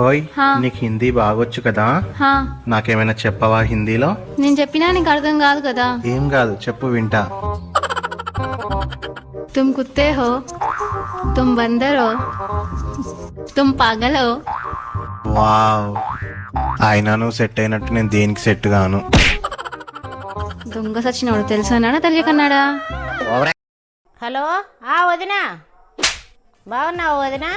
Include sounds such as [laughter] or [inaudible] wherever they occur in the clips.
ఓయ్. నీకు హిందీ బాగొచ్చు కదా? హా. నాకేమైనా చెప్పవా హిందీలో? నేను చెప్పినా నీకు అర్థం కాదు కదా? ఏం కాదు చెప్పు వింటా. తుమ్ కుత్తే హో తుమ్ బందర్ హో తుమ్ పాగల్ హో. వావ్. అయినా నువ్వు సెట్ అయినట్టు నేను దేనికి సెట్ గాను? దొంగ సచ్చినోడు తెలుసన్నాడా తెలియకన్నాడా హలో ఆ వదినా. బాగున్నావు వదినా?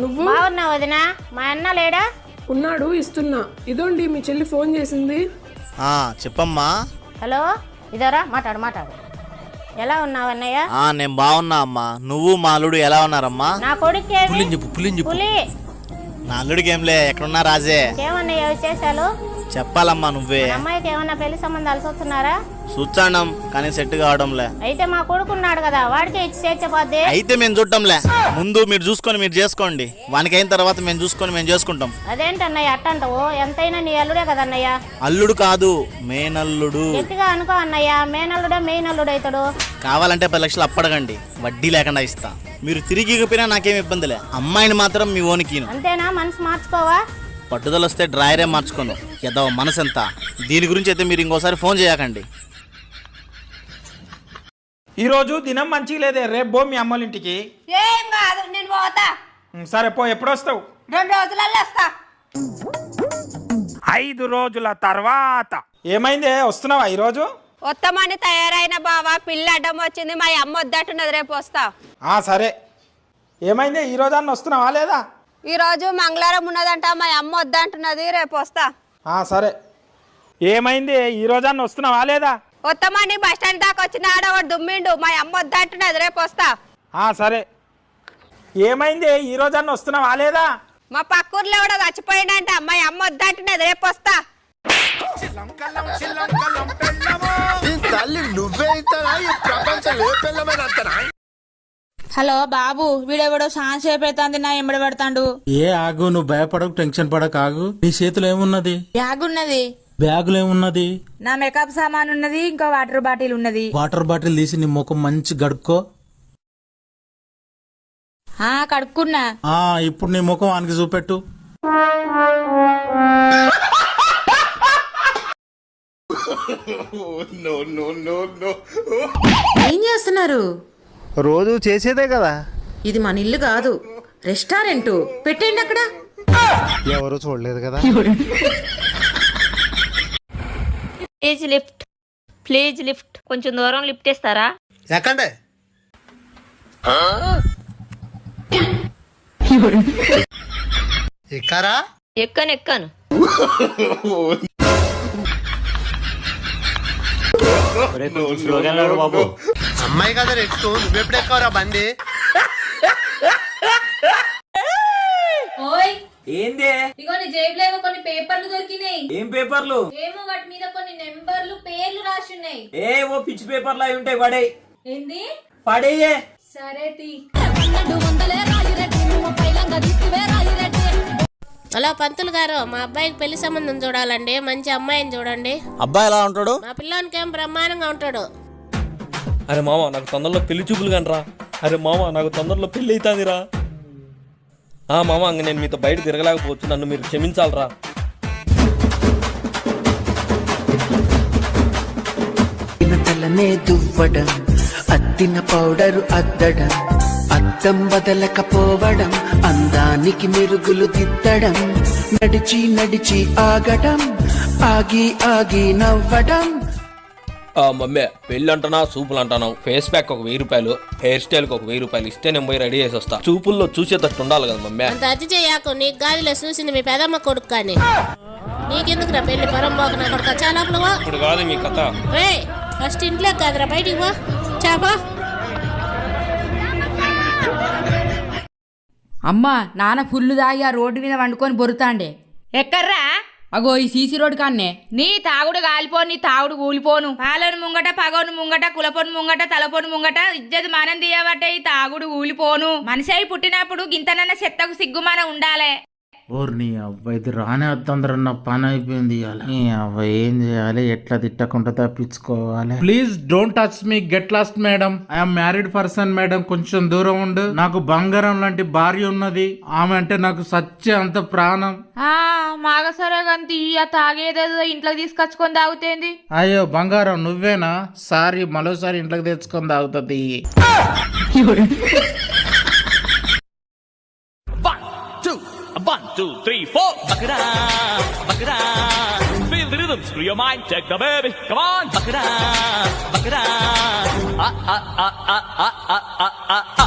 నువ్వు? బాగున్నావు వదినా? మా అన్న లేడా? ఉన్నాడు ఇస్తున్నా. ఇదోండి మీ చెల్లి ఫోన్ చేసింది. ఆ చెప్పమ్మా. హలో? ఇదోరా మాట్లాడు మాట్లాడు. ఎలా ఉన్నావు అన్నయ్య? ఆ నేను బాగున్నా అమ్మా. నువ్వు మా అల్లుడు ఎలా ఉన్నారమ్మా? నా పులి. నా అల్లుడికి ఏంలే ఎక్కడున్నా రాజే. ఏమన్నయ్య విశేషాలు? చెప్పాలమ్మా నువ్వే. అమ్మాయికి ఏమన్నా పెళ్ళి సంబంధాలు చూస్తున్నారా? చూచాండం కానీ సెట్ కావడంలే. అయితే మా కొడుకున్నాడు కదా వాడికే ఇచ్చి చేర్చపోద్ది అయితే మేము చూడటంలే ముందు మీరు చూసుకొని మీరు చేసుకోండి. వానికి అయిన తర్వాత మేము చూసుకొని మేము చేసుకుంటాం. అదేంటన్నయ్య అట్టంటావు? ఎంతైనా నీ అల్లుడే కదన్నయ్య. అల్లుడు కాదు మేనల్లుడు. గట్టిగా అనుకో అన్నయ్య మేనల్లుడే మెయినల్లుడు అవుతాడు. కావాలంటే పది లక్షలు అప్పడగండి. వడ్డీ లేకుండా ఇస్తా. మీరు తిరిగి ఇకపోయినా నాకేం ఇబ్బందిలే అమ్మాయిని మాత్రం మీ ఓనికిను అంతేనా? మనసు మార్చుకోవా? పట్టుదల వస్తే డ్రాయరే మార్చుకోను. ఎదవ మనసు ఎంత దీని గురించి అయితే మీరు ఇంకోసారి ఫోన్ చేయకండి. ఈ రోజు దినం మంచిగా లేదే. రేపు బో మీ అమ్మోళ్ళ ఇంటికి ఏం కాదు నేను పోతా. సరే పో ఎప్పుడు వస్తావు రెండు రోజులలో వస్తా. ఐదు రోజుల తర్వాత. ఏమైందే? వస్తున్నావా ఈరోజు? వస్తామని తయారైన బావా పిల్ల అడ్డం వచ్చింది మా అమ్మ వద్దట్టున్నది రేపు వస్తా. ఆ సరే. ఏమైందే? ఈ రోజు అన్న వస్తున్నావా లేదా? ఈ రోజు మంగళవారం ఉన్నదంట మా అమ్మ వద్దంటున్నది రేపు వస్తా. ఆ సరే. ఏమైంది? ఈ రోజు అన్న వస్తున్నావా లేదా? వస్తామని బస్ స్టాండ్ దాకా వచ్చిన ఆడవాడు దుమ్మిండు మా అమ్మ వద్దంటున్నది రేపు వస్తా. ఆ సరే. ఏమైంది? ఈ రోజు అన్న వస్తున్నావా లేదా? మా పక్కూర్లో కూడా చచ్చిపోయిందంట మా అమ్మ వద్దంటున్నది రేపు వస్తా. తల్లి నువ్వే ఈ ప్రపంచం ఏ పిల్లమైన అంతనా? హలో బాబు వీడెవడో సాన్ సేపు అవుతుంది నా ఎంబడి పెడతాండు. ఏ ఆగు నువ్వు భయపడకు టెన్షన్ పడక ఆగు. నీ చేతిలో ఏమున్నది? బ్యాగ్ ఉన్నది బ్యాగులో ఏమున్నది? నా మేకప్ సామాన్ ఉన్నది ఇంకా వాటర్ బాటిల్ ఉన్నది. వాటర్ బాటిల్ తీసి నీ ముఖం మంచి గడుక్కో. ఆ కడుక్కున్నా. ఆ ఇప్పుడు నీ ముఖం ఆనికి చూపెట్టు. [laughs] ఏం చేస్తున్నారు? రోజు చేసేదే కదా. ఇది మన ఇల్లు కాదు రెస్టారెంట్. పెట్టండి అక్కడ. ఎవరు చూడలేదు కదా. ప్లీజ్ లిఫ్ట్ ప్లీజ్ లిఫ్ట్ కొంచెం దూరం లిఫ్ట్ ఇస్తారా ఎక్కండి. ఎక్కారా? ఎక్కను ఎక్కను. అమ్మాయి కదా ఎక్కు నువ్వెప్పుడు ఎక్కవరా బండి? ఏందే? ఇగో నీ జేబులో కొన్ని పేపర్లు దొరికినాయి. ఏం పేపర్లు? ఏమో వాటి మీద కొన్ని నెంబర్లు పేర్లు రాసి ఉన్నాయి. ఏ ఓ పిచ్చి పేపర్లు అయి ఉంటాయి పడే ఏంది? పడేయే. సరే తీ. హలో పంతులు గారు మా అబ్బాయికి పెళ్ళి సంబంధం చూడాలండి. మంచి అమ్మాయిని చూడండి. అబ్బాయి ఎలా ఉంటాడు? మా పిల్లోనికి ఏం బ్రహ్మాండంగా ఉంటాడు. అరే మామ నాకు తొందరలో పెళ్ళి చూపులు కనరా. అరే మామ నాకు తొందరలో పెళ్ళి అవుతాందిరా ఆ మామ ఇంక నేను మీతో బయట తిరగలేకపోవచ్చు. నన్ను మీరు క్షమించాలరా. తెల్లనే దువ్వడం అద్దిన పౌడరు అద్దడం అద్దం వదలకపోవడం అందానికి మెరుగులు దిద్దడం నడిచి నడిచి ఆగడం ఆగి ఆగి నవ్వడం. మమ్మే పెళ్ళి అంటున్నా సూపులు అంటున్నావు ఫేస్ ప్యాక్ ఒక వెయ్యి రూపాయలు హెయిర్ స్టైల్ ఒక వెయ్యి రూపాయలు ఇస్తే నేను పోయి రెడీ చేసి వస్తా. చూపుల్లో చూసేటట్టు ఉండాలి కదా మమ్మే. అంత అతి చేయకు నీకు గాదిలో చూసింది మీ పెదమ్మ కొడుకు కానీ. నీకెందుకురా పెళ్ళి పరంపోక నా కొడుకు? చాలా ఇప్పుడు కాదు మీ కథ. రే ఫస్ట్ ఇంట్లో కాదురా బయటికి పో. చాపా అమ్మా నాన్న ఫుల్ దాగి ఆ రోడ్డు మీద వండుకొని బొరుతాండే. ఎక్కర్రా? అగో ఈ సీసీ రోడ్ కాన్నే. నీ తాగుడు కాలిపోను నీ తాగుడు కూలిపోను. పాలను ముంగట పగోను ముంగట కులపోను ముంగట తలపోను ముంగట ఇజ్జత్ మనం తీయబట్టే ఈ తాగుడు కూలిపోను మనిషి పుట్టినప్పుడు గింతనన్న చెత్తకు సిగ్గుమాన ఉండాలే. ఓర్ నీ అవ్వ ఇది రానే వద్దందరూ నా పని అయిపోయింది నీ అవ్వ ఏం చేయాలి ఎట్లా తిట్టకుండా తప్పించుకోవాలి? Please don't touch me get lost madam I'm married person madam కొంచెం దూరం ఉండు. నాకు బంగారం లాంటి భార్య ఉన్నది. ఆమె అంటే నాకు సచ్చే అంత ప్రాణం. ఆ మాగ సరే గంతి ఆ తాగేదేదో ఇంట్లోకి తీసుకొచ్చుకొని తాగుతేంది అయ్యో బంగారం నువ్వేనా? సారీ మరోసారి ఇంట్లోకి తెచ్చుకొని తాగుతుంది. [laughs] two, three, four. Buck it up, buck it up. Feel the rhythm, screw your mind, check the baby. Come on, buck it up, buck it up. Ah, ah, ah, ah, ah, ah, ah, ah. ah.